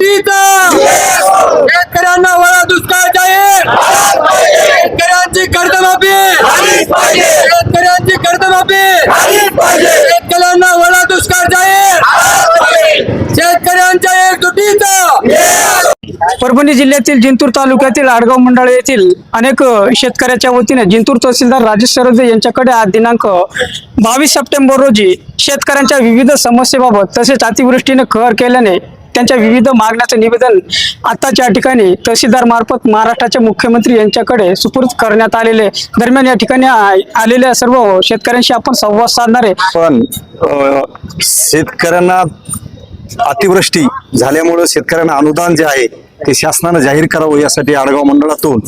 मातीचा शेतकऱ्यांना वळा दुष्काळ जाहीर शेतकऱ्यांची कर्जमाफी! शेतकऱ्यांची कर्जमाफी! शेतकऱ्यांना वळा दुष्काळ जाहीर शेतकऱ्यांच्या एकजुटीचा! परभणी जिल्ह्यातील जिंतूर तालुक्यातील आडगाव मंडळ येथील अनेक शेतकऱ्याच्या वतीने जिंतूर तहसीलदार राजेश सरोदे यांच्याकडे आज दिनांक बावीस सप्टेंबर रोजी शेतकऱ्यांच्या विविध समस्येबाबत तसेच अतिवृष्टीने कर केल्याने त्यांच्या विविध मागण्याचं निवेदन आताच्या ठिकाणी तहसीलदार मार्फत महाराष्ट्राचे मुख्यमंत्री यांच्याकडे सुपूर्द करण्यात आलेले दरम्यान या ठिकाणी आलेल्या सर्व शेतकऱ्यांशी आपण संवाद साधणार आहे पण शेतकऱ्यांना अतिवृष्टी झाल्यामुळं शेतकऱ्यांना अनुदान जे आहे ते शासनानं जाहीर करावं यासाठी आडगाव मंडळातून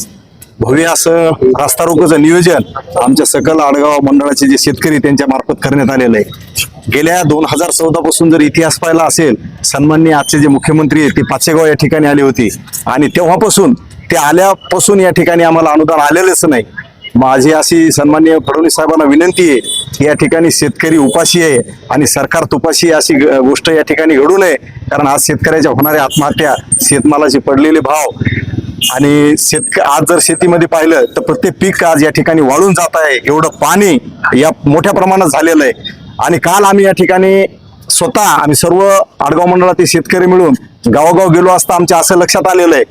भव्य असं रास्ता रोकोचं नियोजन आमच्या सकल आडगाव मंडळाचे जे शेतकरी त्यांच्या मार्फत करण्यात आलेलं आहे. गेल्या दोन हजार चौदा पासून जर इतिहास पाहिला असेल सन्माननीय आजचे जे मुख्यमंत्री आहेत ते पाचेगाव या ठिकाणी आले होते. आणि तेव्हापासून ते आल्यापासून या ठिकाणी आम्हाला अनुदान आलेलंच नाही. माझी अशी सन्माननीय फडणवीस साहेबांना विनंती आहे की या ठिकाणी शेतकरी उपाशी आहे आणि सरकार तुपाशी अशी गोष्ट या ठिकाणी घडू नये. कारण आज शेतकऱ्याच्या होणाऱ्या आत्महत्या शेतमालाचे पडलेले भाव आणि शेतक आज जर शेतीमध्ये पाहिलं तर प्रत्येक पीक आज या ठिकाणी वाळून जात आहे. एवढं पाणी या मोठ्या प्रमाणात झालेलं आहे. आणि काल आम्ही या ठिकाणी स्वतः आम्ही सर्व आडगाव मंडळातील शेतकरी मिळून गावोगाव गेलो असता आमच्या असं लक्षात आलेलं आहे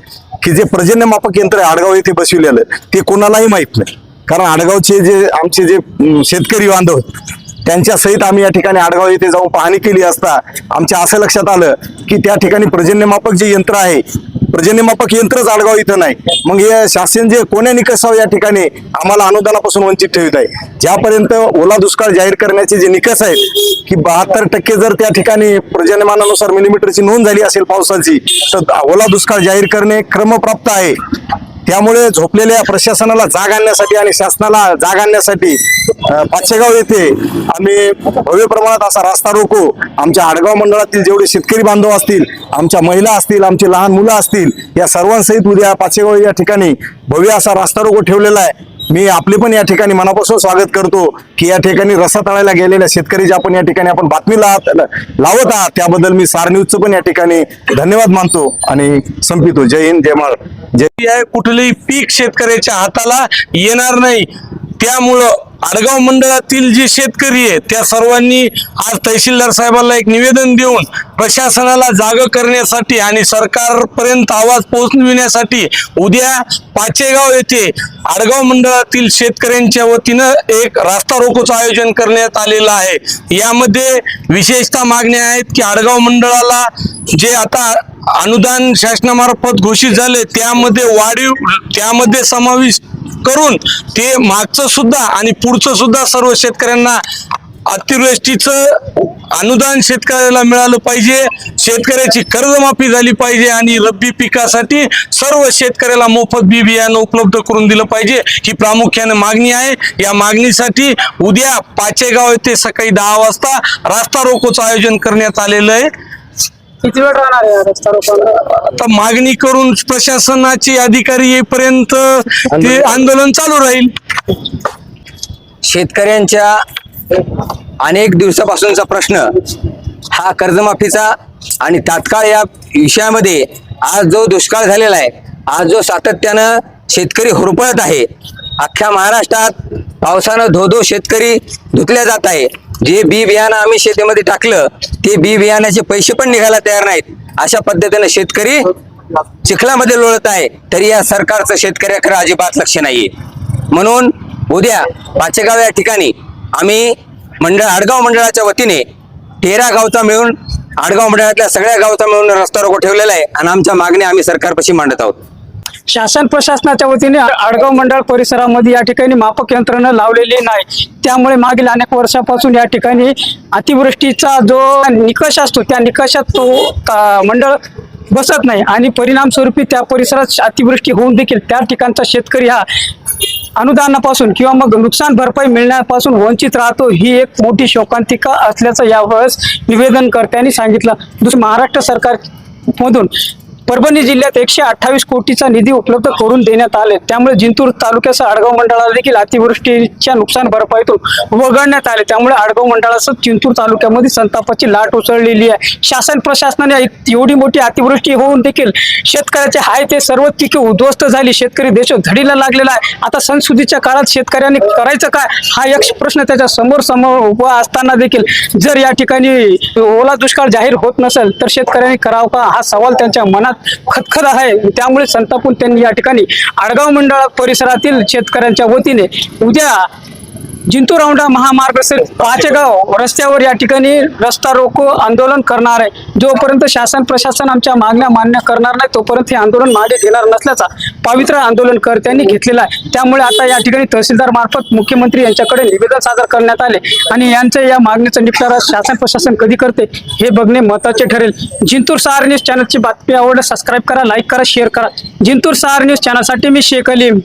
की जे पर्जन्यमापक यंत्र आहे आडगाव येथे बसविलेलं ते कोणालाही माहीत नाही. कारण आडगावचे जे आमचे जे शेतकरी बांधव त्यांच्या सहित आम्ही या ठिकाणी आडगाव येथे जाऊन पाहणी केली असता आमच्या असं लक्षात आलं की त्या ठिकाणी पर्जन्यमापक जे यंत्र आहे पर्जन्यमापक यंत्रच आडगाव इथं नाही. मग हे शासन जे कोण्या निकषावर या ठिकाणी आम्हाला अनुदानापासून वंचित ठेवत आहे? ज्यापर्यंत ओला दुष्काळ जाहीर करण्याचे जे निकष आहेत की बहात्तर टक्के जर त्या ठिकाणी पर्जन्यमानानुसार मिलीमीटरची नोंद झाली असेल पावसाची तर ओला दुष्काळ जाहीर करणे क्रमप्राप्त आहे. त्यामुळे झोपलेल्या प्रशासनाला जाग आणण्यासाठी आणि शासनाला जाग आणण्यासाठी पाचशेगाव येथे आम्ही भव्य प्रमाणात असा रास्ता रोको. आमच्या आडगाव मंडळातील जेवढे शेतकरी बांधव असतील आमच्या महिला असतील आमची लहान मुलं असतील या सर्वांसहित उद्या पाचशेगाव या ठिकाणी भव्य असा रास्ता रोको ठेवलेला आहे. मी आपले पण या ठिकाणी मनापासून स्वागत करतो की या ठिकाणी रसा तळायला गेलेल्या शेतकरी ज्या आपण या ठिकाणी आपण बातमी लावत लावत आहात त्याबद्दल मी सार न्यूजचं पण या ठिकाणी धन्यवाद मानतो आणि संपितो. जय हिंद जय महाराज जय आहे कुठलंही पीक शेतकऱ्याच्या हाताला येणार नाही. त्यामुळं आडगाव मंडळातील जे शेतकरी आहे त्या सर्वांनी आज तहसीलदार साहेबांना एक निवेदन देऊन प्रशासनाला जाग करण्यासाठी आणि सरकारपर्यंत आवाज पोहोचविण्यासाठी उद्या पाचेगाव येथे आडगाव मंडळातील शेतकऱ्यांच्या वतीनं एक रास्ता रोकोचं आयोजन करण्यात आलेलं आहे. यामध्ये विशेषतः मागण्या आहेत की आडगाव मंडळाला जे आता अनुदान शासनामार्फत घोषित झाले त्यामध्ये वाढीव त्यामध्ये समावेश करून ते मागचं सुद्धा आणि पुढचं सुद्धा सर्व शेतकऱ्यांना अतिवृष्टीचं अनुदान शेतकऱ्याला मिळालं पाहिजे. शेतकऱ्याची कर्जमाफी झाली पाहिजे आणि रब्बी पिकासाठी सर्व शेतकऱ्याला मोफत बी बियाणं उपलब्ध करून दिलं पाहिजे. ही प्रामुख्याने मागणी आहे. या मागणीसाठी उद्या पाचेगाव येथे सकाळी दहा वाजता रास्ता रोकोचं आयोजन करण्यात आलेलं आहे. किती वेळ राहणार आहे रस्ता आता मागणी करून प्रशासनाचे अधिकारी येईपर्यंत ते आंदोलन चालू राहील. शेतकऱ्यांच्या अनेक दिवसापासूनचा प्रश्न हा कर्जमाफीचा आणि तात्काळ या विषयामध्ये आज जो दुष्काळ झालेला आहे आज जो सातत्यानं शेतकरी हुरपळत आहे अख्ख्या महाराष्ट्रात पावसानं धो धो शेतकरी धुतल्या जात आहे. जे बी बियाणं आम्ही शेतीमध्ये टाकलं ते बी बियाण्याचे पैसे पण निघायला तयार नाहीत. अशा पद्धतीनं शेतकरी चिखलामध्ये लोळत आहे. तरी या सरकारचं शेतकऱ्याकडे अजिबात लक्ष नाहीये. म्हणून उद्या पाचेगाव या ठिकाणी आम्ही मंडळ आडगाव मंडळाच्या वतीने तेरा गावचा मिळून आडगाव मंडळातल्या सगळ्या गावचा मिळून रस्ता रोको ठेवलेला आहे आणि आमच्या मागण्या आम्ही सरकारपाशी मांडत आहोत. शासन प्रशासनाच्या वतीने आडगाव मंडळ परिसरामध्ये या ठिकाणी मापक यंत्रणा लावलेली नाही. त्यामुळे मागील अनेक वर्षापासून या ठिकाणी अतिवृष्टीचा जो निकष असतो त्या निकषात तो मंडळ बसत नाही. आणि परिणामस्वरूपी त्या परिसरात अतिवृष्टी होऊन देखील त्या ठिकाणचा शेतकरी हा अनुदानापासून किंवा मग नुकसान भरपाई मिळण्यापासून वंचित राहतो ही एक मोठी शोकांतिका असल्याचं यावेळेस निवेदनकर्त्यांनी सांगितलं. दुसरं महाराष्ट्र सरकार मधून परभणी जिल्ह्यात एकशे अठ्ठावीस कोटीचा निधी उपलब्ध करून देण्यात आले. त्यामुळे जिंतूर तालुक्यासह आडगाव मंडळाला देखील अतिवृष्टीच्या नुकसान भरपाईतून वगळण्यात आले. त्यामुळे आडगाव मंडळासह जिंतूर तालुक्यामध्ये संतापाची लाट उसळलेली आहे. शासन प्रशासनाने एवढी मोठी अतिवृष्टी होऊन देखील शेतकऱ्याचे हाय ते सर्व पिके उद्ध्वस्त झाली. शेतकरी देश झडीला लागलेला आहे. आता सणसुदीच्या काळात शेतकऱ्यांनी करायचं काय? हा एक प्रश्न त्याच्यासमोर समोर उभा असताना देखील जर या ठिकाणी ओला दुष्काळ जाहीर होत नसेल तर शेतकऱ्यांनी करावं का? हा सवाल त्यांच्या मनात खतखत आहे. त्यामुळे संतापून त्यांनी या ठिकाणी आडगाव मंडळ परिसरातील शेतकऱ्यांच्या वतीने उद्या जिंतूर औंढा महामार्ग असेल पाचेगाव रस्त्यावर या ठिकाणी रस्ता रोको आंदोलन करणार आहे. जोपर्यंत शासन प्रशासन आमच्या मागण्या मान्य करणार नाही तोपर्यंत हे आंदोलन मागे घेणार नसल्याचा पवित्र आंदोलनकर्त्यांनी घेतलेला आहे. त्यामुळे आता या ठिकाणी तहसीलदार मार्फत मुख्यमंत्री यांच्याकडे निवेदन सादर करण्यात आले आणि यांच्या या मागणीचा निपटारा शासन प्रशासन कधी करते हे बघणे महत्त्वाचे ठरेल. जिंतूर सहार न्यूज चॅनलची बातमी आवडल्यास सबस्क्राईब करा लाईक करा शेअर करा. जिंतूर सहार न्यूज चॅनलसाठी मी शेख अलीम.